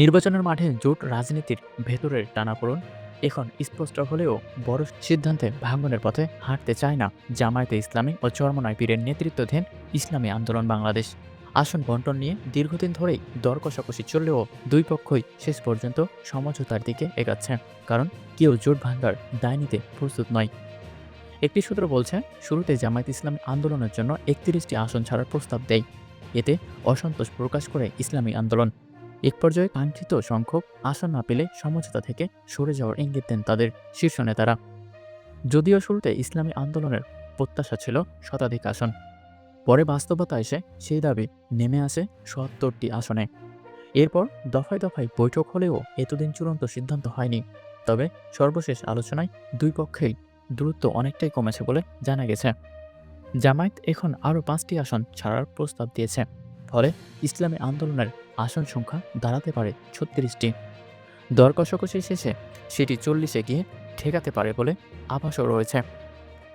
নির্বাচনের মাঠে জোট রাজনীতির ভেতরের টানাপোড়ন। এখন স্পষ্ট হলেও বড় সিদ্ধান্তে ভাঙনের পথে হাঁটতে চায় না জামায়াতে ইসলামী ও চরমনায় পীরের নেতৃত্বাধীন ইসলামী আন্দোলন বাংলাদেশ। আসন বন্টন নিয়ে দীর্ঘদিন ধরেই দর কষাকষি চললেও দুই পক্ষই শেষ পর্যন্ত সমঝোতার দিকে এগাচ্ছে, কারণ কেউ জোট ভাঙার দায় নিতে প্রস্তুত নয়। একটি সূত্র বলছে, শুরুতে জামায়াত ইসলামী আন্দোলনের জন্য একত্রিশটি আসন ছাড়ার প্রস্তাব দেয়। এতে অসন্তোষ প্রকাশ করে ইসলামী আন্দোলন। এক পর্যায়ে কাঙ্ক্ষিত সংখ্যক আসন না পেলে সমঝোতা থেকে সরে যাওয়ার ইঙ্গিত দেন তাদের শীর্ষ নেতারা। যদিও শুরুতে ইসলামী আন্দোলনের প্রত্যাশা ছিল শতাধিক আসন, পরে বাস্তবতা এসে সেই দাবি নেমে আসে সত্তরটি আসনে। এরপর দফায় দফায় বৈঠক হলেও এতদিন চূড়ান্ত সিদ্ধান্ত হয়নি। তবে সর্বশেষ আলোচনায় দুই পক্ষেই দূরত্ব অনেকটাই কমেছে বলে জানা গেছে। জামায়াত এখন আরও পাঁচটি আসন ছাড়ার প্রস্তাব দিয়েছে, ফলে ইসলামী আন্দোলনের আসন সংখ্যা দাঁড়াতে পারে ছত্রিশটি। দর কষাকষি শেষে সেটি চল্লিশে গিয়ে ঠেকাতে পারে বলে আভাসও রয়েছে।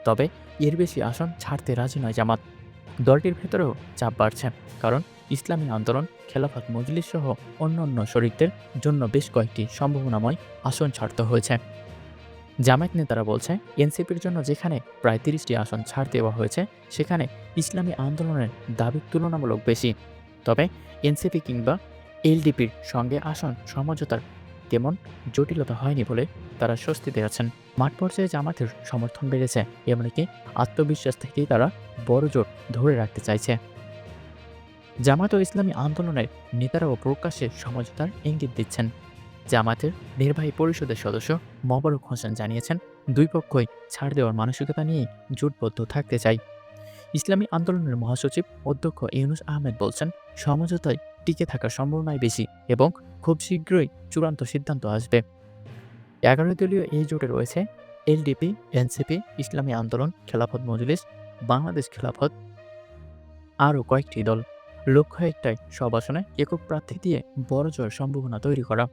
তবে এর বেশি আসন ছাড়তে রাজি নয় জামাত। দলটির ভেতরেও চাপ বাড়ছে, কারণ ইসলামী আন্দোলন, খেলাফত মজলিস সহ অন্যান্য শরিকদের জন্য বেশ কয়েকটি সম্ভাবনাময় আসন ছাড়তে হয়েছে। জামায়াত নেতারা বলছে, এনসিপির জন্য যেখানে প্রায় তিরিশটি আসন ছাড় দেওয়া হয়েছে, সেখানে ইসলামী আন্দোলনের দাবি তুলনামূলক বেশি। তবে এনসিপি কিংবা এলডিপির সঙ্গে আসন সমঝোতার তেমন জটিলতা হয়নি বলে তারা স্বস্তিতে আছেন মাঠ পর্যায়ে জামাতের সমর্থন বেড়েছে, এমনকি আত্মবিশ্বাস থেকেই তারা বড় জোট ধরে রাখতে চাইছে। জামাত ও ইসলামী আন্দোলনের নেতারাও প্রকাশ্যে সমঝোতার ইঙ্গিত দিচ্ছেন। জামাতের নির্বাহী পরিষদের সদস্য মবারক হোসেন জানিয়েছেন, দুই পক্ষই ছাড় দেওয়ার মানসিকতা নিয়েই জোটবদ্ধ থাকতে চাই ইসলামী আন্দোলনের মহাসচিব অধ্যক্ষ ইউনুস আহমেদ বলছেন, সমঝোতায় টিকে থাকার সম্ভাবনাই বেশি এবং খুব শীঘ্রই চূড়ান্ত সিদ্ধান্ত আসবে। এগারো দলীয় এই জোটে রয়েছে এলডিপি, এনসিপি, ইসলামী আন্দোলন, খেলাফত মজলিস, বাংলাদেশ খেলাফত, আরও কয়েকটি দল। লক্ষ্য একটাই, সব আসনে একক প্রার্থী দিয়ে বড় জয়ের সম্ভাবনা তৈরি করা।